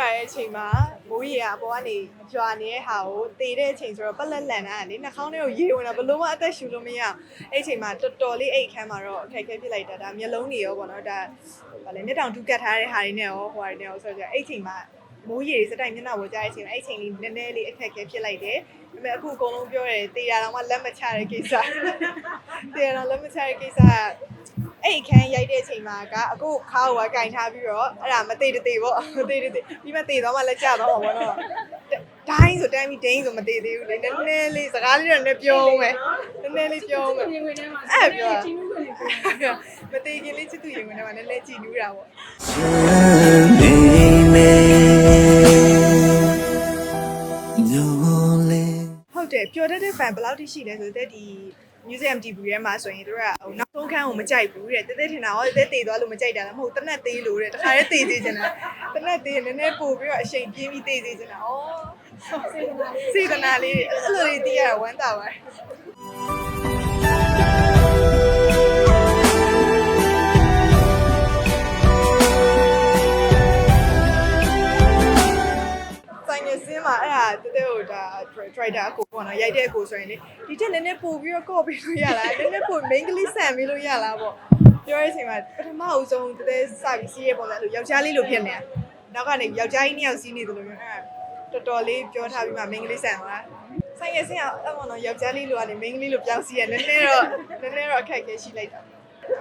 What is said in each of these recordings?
ရွာရဲ့အချိန်မှာမိုးရေကအပေါ်ကနေရွာနေတဲ့ဟာကိုတေတဲ့အချိန်ဆိုတော့ပက်လက်လန်တာကလေနှာခေါင်းထဲကိုရေဝင်တာဘလို့မှအသက်ရှူလို့မရအောင်အဲ့အချိန်မှာတော်တော်လေးအိတ်ခမ်းမှာတော့အခက်အခဲဖြစ်လိုက်တာဒါမျက်လုံးတွေရောပေါ့နော်ဒါဗာလေမျက်တောင်တူးကတ်ထားတဲ့ဟာတွေနဲ့ရောဟိုဟာတွေနဲ့ရောဆိုတော့အဲ့အချိန်မှာမိုးရေစတိုက်မျက်နှာပေါ်ကြားတဲ့အချိန်မှာအဲ့အချိန်လေးနည်းနည်းလေးအခက်အခဲဖြစ်လိုက်တယ်ဒါပေမဲ့အခုအကုန်လုံးပြောတယ်တေတာတော့မှလက်မချတဲ့ကိစ္စတေတာတော့လက်မချတဲ့ကိစ္စက အဲ့အခန်းရိုက်တဲ့အချိန်မှာကအခုခါကိုကကင်ထားပြီးတော့အဲ့ဒါမသေးတသေးပေါ့မသေးတသေးပြီးမှသေးတော့မှလည်းကြာတော့မှာပေါ့နော်ဒိုင်းဆိုတိုင်းပြီးဒိန်းဆိုမသေးသေးဘူးလေနည်းနည်းလေးစကားလေးတော့နည်းပြောမယ်နည်းနည်းလေးပြောမယ်ပြင်ဝင်ထဲမှာအဲ့ပြောချင်းဝင်နေပြီမသေးခင်လေးချစ်သူရင်ဝင်ထဲမှာနည်းနည်းကြည်နူးတာပေါ့နေနေညိုလေဟုတ်တယ်ပျော်တတ်တဲ့ fan ဘယ်လောက်ထိရှိလဲဆိုတော့ဒီ museum TV ထဲမှာဆိုရင်တို့ကဟိုနောက်ဆုံးခန်းကိုမကြိုက်ဘူးတဲ့တဲတဲထင်တာဟောတဲတေသွားလို့မကြိုက်တာလားမဟုတ်တနက်သေးလို့တဲ့တခါတည်းတေသေးချင်တာတနက်သေးနည်းနည်းပို့ပြီးတော့အချိန်ပြင်းပြီးတေသေးချင်တာဩစေတနာလေးစေတနာလေးအဲ့လိုလေးတီးရတာဝမ်းသာပါတယ် တဲတဲကိုဒါ driver အကိုပေါ့နော်ရိုက်တဲ့အကိုဆိုရင်လေဒီတက်နည်းနည်းပို့ပြီးတော့ကော့ပြီးလို့ရလားနည်းနည်းပို့ main ကလေးဆန်ပြီးလို့ရလားပေါ့ပြောရတဲ့အချိန်မှာပထမအဆုံးတဲတဲစပြီးစီးရပုံစံအဲ့လိုယောက်ျားလေးလိုဖြစ်နေတာနောက်ကနေယောက်ျားကြီးနှစ်ယောက်စီးနေတယ်လို့ပြောအဲ့တော်တော်လေးပြောထားပြီးမှ main ကလေးဆန်သွားဆိုင်ငယ်စင်းကအဲ့ပေါ့နော်ယောက်ျားလေးလိုကနေ main ကလေးလိုပြောင်းစီးရနည်းနည်းတော့နည်းနည်းတော့အခက်အခဲရှိလိုက်တာ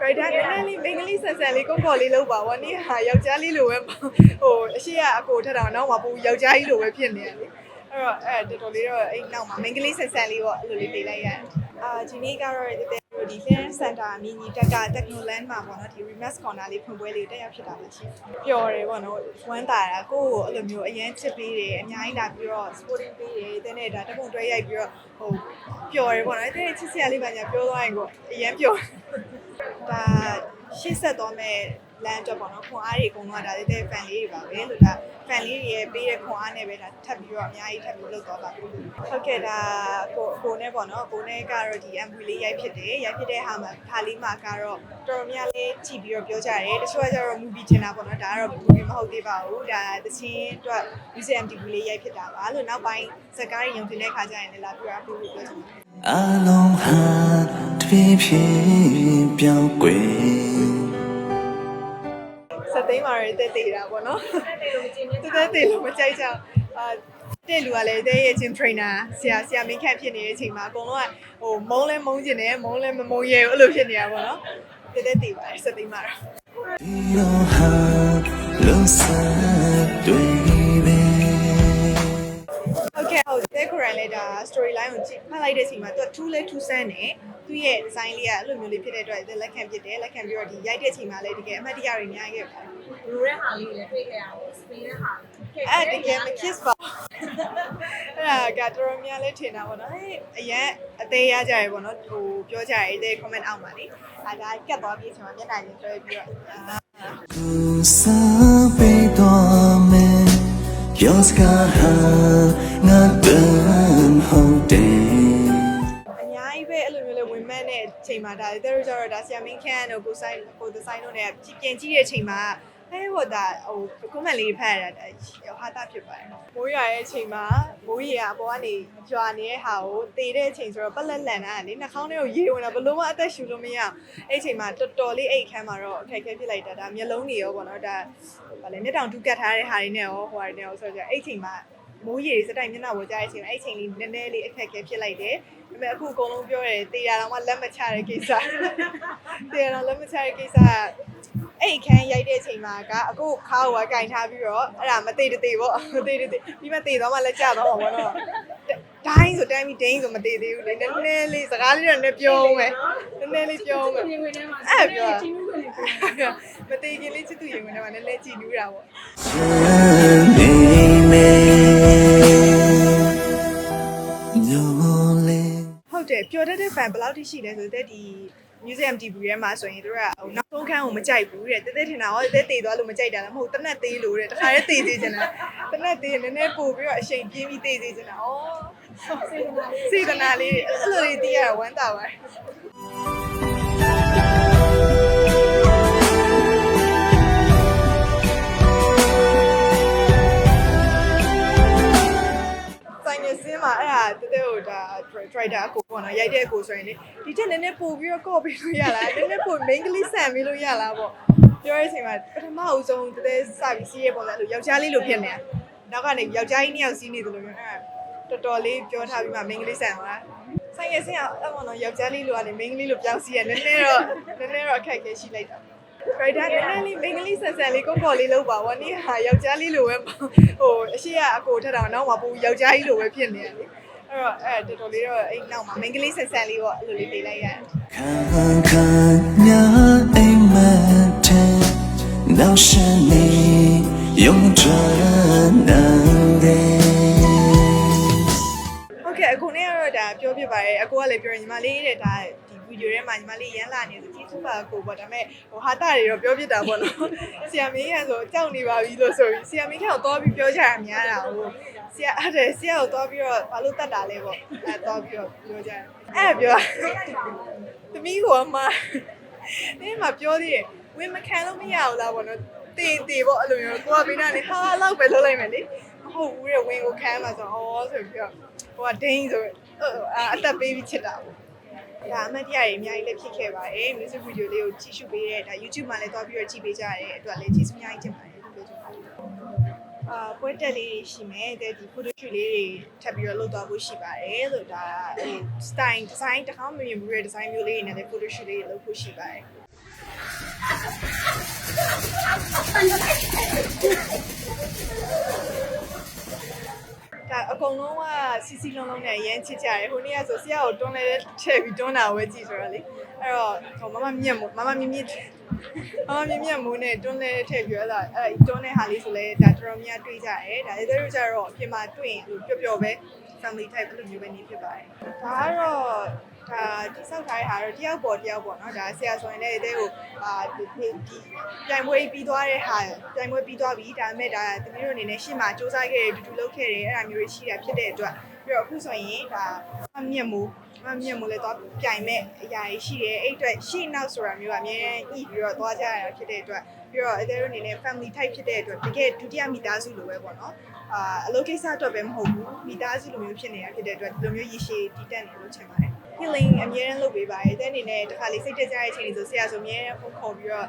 right ဒါနည်းနည်းလေး main ကလေးဆန်ဆန်လေးကော့ကော့လေးလောက်ပါဝါနေ့ဟာယောက်ျားလေးလိုပဲဟိုအရှိကအကိုထက်တော့နောက်မှာပိုယောက်ျားကြီးလိုပဲဖြစ်နေတယ်လေ အဲ့တော့အဲ့တော်တော်လေးတော့အဲ့နောက်မှာ main ကလေးဆန်ဆန်လေးပေါ့အဲ့လိုလေးပေးလိုက်ရတယ်အာဒီနေ့ကတော့ဒီဒီ Fan Center မြင်းကြီးတက်က Technoland မှာပေါ့နော်ဒီ Remax Corner လေးဖွင့်ပွဲလေးတက်ရောက်ဖြစ်တာပဲရှိပျော်တယ်ပေါ့နော်ဝမ်းသာတာကိုယ့်ကိုအဲ့လိုမျိုးအရန်ချစ်ပေးတယ်အများကြီးလာပြီးတော့ supporting ပေးတယ်တဲ့နဲ့ဒါတပုံတွဲရိုက်ပြီးတော့ဟိုပျော်တယ်ပေါ့နော်အဲ့ဒီချစ်စရာလေးပါညာပြောသွားရင်ကိုအရန်ပျော်ဒါရှေ့ဆက်သွားမဲ့ လမ်းအတွက်ပေါ့နော်ခွန်အားတွေအကုန်လုံးကဒါတဲ့ fan လေးတွေပါပဲလို့ဒါ fan လေးတွေရဲ့ပေးတဲ့ခွန်အားနဲ့ပဲဒါထပ်ပြီးတော့အများကြီးထပ်ပြီးလုပ်သွားပါဘူးဟုတ်ကဲ့ဒါကိုကိုနဲ့ပေါ့နော်ကိုနဲ့ကတော့ဒီ MV လေးရိုက်ဖြစ်တယ်ရိုက်ဖြစ်တဲ့ဟာမှာခါလေးမှာကတော့တော်တော်များလေးကြည့်ပြီးတော့ပြောကြတယ်တချို့ကကျတော့ movie ထင်တာပေါ့နော်ဒါကတော့ movie မဟုတ်သေးပါဘူးဒါသချင်းအတွက် museum TV လေးရိုက်ဖြစ်တာပါလို့နောက်ပိုင်းစကားတွေရုံတင်တဲ့ခါကျရင်လည်းလာပြီးတော့ပြောပြောချင်တယ်အလုံးဟာတပြေးပြေးပြောင်းကွယ်စ က်သိမ်းမှာရတဲ့တေတာပေါ့နော်တဲ့လို့မကျင်းနေတဲတဲတေလို့မကြိုက်ကြဘူးအာတဲ့လူကလည်းတဲ့ရဲ့ gym trainer ဆရာဆရာမင်းခန့်ဖြစ်နေတဲ့အချိန်မှာအကုန်လုံးကဟိုမုန်းလဲမုန်းကျင်တယ်မုန်းလဲမမုန်းရဲဘူးအဲ့လိုဖြစ်နေတာပေါ့နော်တဲတဲတေပါတယ်စက်သိမ်းမှာတော့ဒီတော့ဟာလုံးစားတွေ့ပဲဟုတ်ကဲ့ဟုတ်တဲ့ Korean လေးဒါ story line ကိုကြည့်ဖတ်လိုက်တဲ့အချိန်မှာသူက2လဲ2ဆန်းနေ သူ့ရဲ့ design လေးကအဲ့လိုမျိုးလေးဖြစ်တဲ့အတွက်လက်ခံဖြစ်တယ်လက်ခံပြီးတော့ဒီရိုက်တဲ့အချိန်မှာလည်းတကယ်အမှတ်တရတွေအများကြီးခဲ့ပါတယ်ဘလူးတဲ့ဟာလေးလည်းတွေ့ခဲ့ရတယ်စပင်းတဲ့ဟာအဲ့တကယ်မ kiss ပါအဲ့ဒါကတော်တော်များလဲထင်တာပေါ့နော်ဟဲ့အရန်အသေးရကြရပေါ့နော်ဟိုပြောကြရတဲ့ comment အောက်မှာလေအဲ့ဒါကတ်သွားပြီးအချိန်မှာမျက်နှာချင်းတွဲပြီးတော့အာကူစားပေးတော်မယ် ချိန်မှာဒါတဲ့တို့ကျတော့ဒါဆီယမင်းခန့်တို့ကိုဆိုင်ကိုဒီဇိုင်းတို့ ਨੇ ပြင်ကြည့်တဲ့အချိန်မှာဟဲ့ဟိုဒါဟို comment လေးဖတ်ရတာဟာတာဖြစ်ပါတယ်မိုးရွာရဲ့အချိန်မှာမိုးရေကအပေါ်ကနေရွာနေတဲ့ဟာကိုတေတဲ့အချိန်ဆိုတော့ပက်လက်လန်တာကလေနှာခေါင်းထဲကိုရေဝင်တာဘလို့မှအသက်ရှူလို့မရအောင်အဲ့အချိန်မှာတော်တော်လေးအိတ်ခမ်းမှာတော့အခက်အခဲဖြစ်လိုက်တာဒါမျက်လုံးတွေရောပေါ့နော်ဒါဗာလေမျက်တောင်တူးကတ်ထားတဲ့ဟာတွေနဲ့ရောဟိုဟာတွေနဲ့ရောဆိုတော့အဲ့အချိန်မှာ မိုးရေစတိုက်မျက်နှာပေါ်ကြားတဲ့အချိန်မှာအဲ့အချိန်လေးနည်းနည်းလေးအခက်အခဲဖြစ်လိုက်တယ်။ဒါပေမဲ့အခုအကုန်လုံးပြောတယ်တေတာတော့မှလက်မချတဲ့ကိစ္စ။တေတာတော့လက်မချတဲ့ကိစ္စကအဲ့အခန်းရိုက်တဲ့အချိန်မှာကအခုခါကိုကကင်ထားပြီးတော့အဲ့ဒါမသေးတသေးပေါ့မသေးတသေးပြီးမှတေတော့မှလည်းကြာတော့မှာပေါ့နော်။ဒိုင်းဆိုတိုင်းပြီးဒိန်းဆိုမသေးသေးဘူးလေနည်းနည်းလေးစကားလေးတော့နည်းပြောမယ်နည်းနည်းလေးပြောမယ်ပြင်ဝင်ထဲမှာအဲ့ပြောချင်းဝင်နေပြီမသေးခင်လေးချစ်သူရင်ဝင်တော့နည်းနည်းကြည်နူးတာပေါ့ ပျော်တတ်တဲ့ fan ဘယ်လောက်ထိရှိလဲဆိုတော့ဒီ museum TV ရဲမှာဆိုရင်တို့ကဟိုနောက်ဆုံးခန်းကိုမကြိုက်ဘူးတဲ့တဲတဲထင်တာဟောတဲတေသွားလို့မကြိုက်တာလားမဟုတ်တနက်သေးလို့တဲ့တခါတည်းတေသေးချင်တာတနက်သေးနည်းနည်းပို့ပြီးတော့အချိန်ပြင်းပြီးတေသေးချင်တာဩစေတနာလေးအဲ့လိုလေးတီးရတာဝမ်းသာပါတယ်ဆိုင်ရစင်းမှာအဲ့ဒါတဲတဲဟိုဒါ writer ကို ပေါ့နော်ရိုက်တဲ့အကိုဆိုရင်လေဒီချက်နည်းနည်းပို့ပြီးတော့ကော့ပေးလို့ရလားနည်းနည်းပို့ main ကလေးဆန်ပေးလို့ရလားပေါ့ပြောရတဲ့အချိန်မှာပထမအဆုံးတတဲစပြီးစီးရပုံစံလို့ယောက်ျားလေးလိုဖြစ်နေတာနောက်ကနေယောက်ျားကြီးနှစ်ယောက်စီးနေတယ်လို့ပြောအဲ့တော်တော်လေးပြောထားပြီးမှ main ကလေးဆန်သွားဆိုင်ရစင်အောင်အဲ့ပေါ့နော်ယောက်ျားလေးလိုကနေ main ကလေးလိုပြောင်းစီးရနည်းနည်းတော့နည်းနည်းတော့အခက်အခဲရှိလိုက်တာ right ဒါနည်းနည်းလေး main ကလေးဆန်ဆန်လေးကော့ကော့လေးလောက်ပါဘောနေ့ဟာယောက်ျားလေးလိုပဲပေါ့ဟိုအရှိကအကိုထက်တော့နောက်မှာပိုယောက်ျားကြီးလိုပဲဖြစ်နေတယ်လေ အဲ့တော့အဲ့တော်တော်လေးတော့အဲ့နောက်မှာမင်္ဂလိဆက်ဆက်လေးပေါ့အဲ့လိုလေးပေးလိုက်ရတယ်ခံခံညာအိမ်မက်တဲ့နောက်ရှင်နေယုံကြနန်းတဲ့ဟုတ်ကဲ့အခုနေ့ကတော့ဒါပြောဖြစ်ပါတယ်အကိုကလည်းပြောရင်ညီမလေးတဲ့ဒါ ဗီဒီယိုထဲမှာညီမလေးရမ်းလာနေဆိုကျေးဇူးပါအကိုပေါ့ဒါပေမဲ့ဟိုဟာတာတွေတော့ပြောပြတာပေါ့နော်ဆီယမင်းကဆိုကြောက်နေပါပြီလို့ဆိုပြီးဆီယမင်းကတော့သွားပြီးပြောကြတာများတာဟိုဆီယအဲ့ဒါဆီယကိုသွားပြီးတော့ဘာလို့တတ်တာလဲပေါ့အဲသွားပြီးတော့ပြောကြတယ်အဲ့ပြောသမီးကအမနေမှာပြောသေးတယ်ဝင်မခံလို့မရဘူးလားပေါ့နော်တေးတေးပေါ့အဲ့လိုမျိုးကိုကဘေးနားနေဟာလောက်ပဲလုပ်လိုက်မယ်လေမဟုတ်ဘူးတဲ့ဝင်ကိုခံမှာဆိုတော့ဩဆိုပြီးတော့ဟိုကဒိန်းဆိုအာအသက်ပေးပြီးချစ်တာပေါ့ ဒါအမတ်တရားတွေအများကြီးလည်းဖြစ်ခဲ့ပါတယ် music video လေးကိုကြည့်ရှုပေးတဲ့ဒါ YouTube မှာလည်းသွားပြီးတော့ကြည့်ပေးကြရတဲ့အတွက်လည်းကျေးဇူးအများကြီးတင်ပါတယ်လို့ပြောချင်ပါတယ်အာပွဲတက်လေးတွေရှိမယ်တဲ့ဒီ photo shoot လေးတွေထပ်ပြီးတော့လုပ်သွားဖို့ရှိပါတယ်လို့ဒါဟို style design တစ်ခါမှမမြင်ဘူးတဲ့ design မျိုးလေးတွေနဲ့လည်း photo shoot လေးတွေလုပ်ဖို့ရှိပါတယ်ဒါ အကုန်လုံးကစီစီလုံးလုံးနဲ့အရန်ချစ်ကြတယ်ဟိုနေ့ကဆိုဆရာကိုတွန်းလဲထည့်ပြီးတွန်းတာဝဲကြည့်ဆိုတော့လေအဲ့တော့ဟိုမမမြင့်မို့မမမြင့်မြင့်မမမြင့်မြင့်မိုးနဲ့တွန်းလဲထည့်ပြီးတော့အဲ့တွန်းတဲ့ဟာလေးဆိုလဲဒါတော်တော်များတွေ့ကြတယ်ဒါလည်းတို့ကြတော့အပြင်မှာတွေ့ရင်ပျော့ပျော့ပဲ family type လို့မျိုးပဲနေဖြစ်ပါတယ်ဒါကတော့ဒါတိဆောက်ထားတဲ့ဟာတော့တယောက်ပေါ်တယောက်ပေါ်เนาะဒါဆရာဆိုရင်လည်းတဲ့ကိုအာဒီဒီပြိုင်ပွဲပြီးသွားတဲ့ဟာပြိုင်ပွဲပြီးသွားပြီဒါပေမဲ့ဒါတမီးတို့အနေနဲ့ရှေ့မှာစူးစမ်းခဲ့တယ်တူတူလုပ်ခဲ့တယ်အဲ့ဒါမျိုးတွေရှိတာဖြစ်တဲ့အတွက်ပြီးတော့အခုဆိုရင်ဒါအမြင့်မို့အမြင့်မို့လည်းတော့ပြိုင်မဲ့အရာတွေရှိတယ်အဲ့အတွက်ရှေ့နောက်ဆိုတာမျိုးကအများကြီးညှိပြီးတော့သွားကြရတာဖြစ်တဲ့အတွက် ပြီးတော့အဲတဲ့တို့အနေနဲ့ family type ဖြစ်တဲ့အတွက်တကယ်ဒုတိယမိသားစုလိုပဲပေါ့နော်အာအလုပ်ကိစ္စအတွက်ပဲမဟုတ်ဘူးမိသားစုလိုမျိုးဖြစ်နေတာဖြစ်တဲ့အတွက်ဒီလိုမျိုးရည်ရှည်တည်တက်နေလို့ချင်ပါတယ် healing အများအားလုပ်ပေးပါတယ်တဲ့အနေနဲ့တခါလေးစိတ်တက်ကြတဲ့အချိန်တွေဆိုဆရာဆိုအများအားဖုန်းခေါ်ပြီးတော့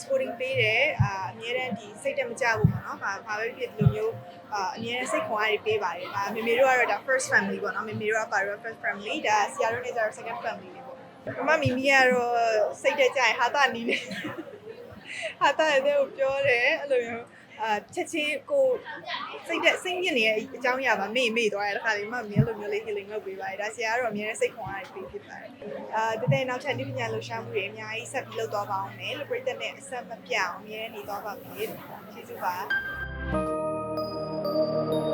sporting ပေးတယ်အာအများအားဒီစိတ်တက်မကြဘူးပေါ့နော်ဘာဘာပဲဖြစ်ဒီလိုမျိုးအာအများအားစိတ်ခွန်အားတွေပေးပါတယ်ဒါမေမေတို့ကတော့ဒါ first family ပေါ့နော်မေမေတို့ကပါတော့ first family ဒါဆရာတို့နဲ့ကျတော့ second family လေးပေါ့မမမီမီကတော့စိတ်တက်ကြရင်ဟာတာနီးနေ ဟာတာရဲ့တဲ့ကိုပြောတယ်အဲ့လိုမျိုးအာချက်ချင်းကိုစိတ်တဲ့စိတ်ညစ်နေတဲ့အကြောင်းအရာမှာမေ့မေ့သွားရတဲ့ခါလေးမှမင်းလိုမျိုးလေး healing လုပ်ပေးပါတယ်ဒါဆရာကတော့အများနဲ့စိတ်ခွန်အားပေးဖြစ်ပါတယ်အာတကယ်နောက်ထပ်ဒီပညာလှူရှားမှုတွေအများကြီးဆက်ပြီးလုပ်သွားပါအောင်မယ်လို့ပြည်သက်နဲ့အဆက်မပြတ်အောင်အများနဲ့နေသွားပါမယ်ကျေးဇူးပါ thank you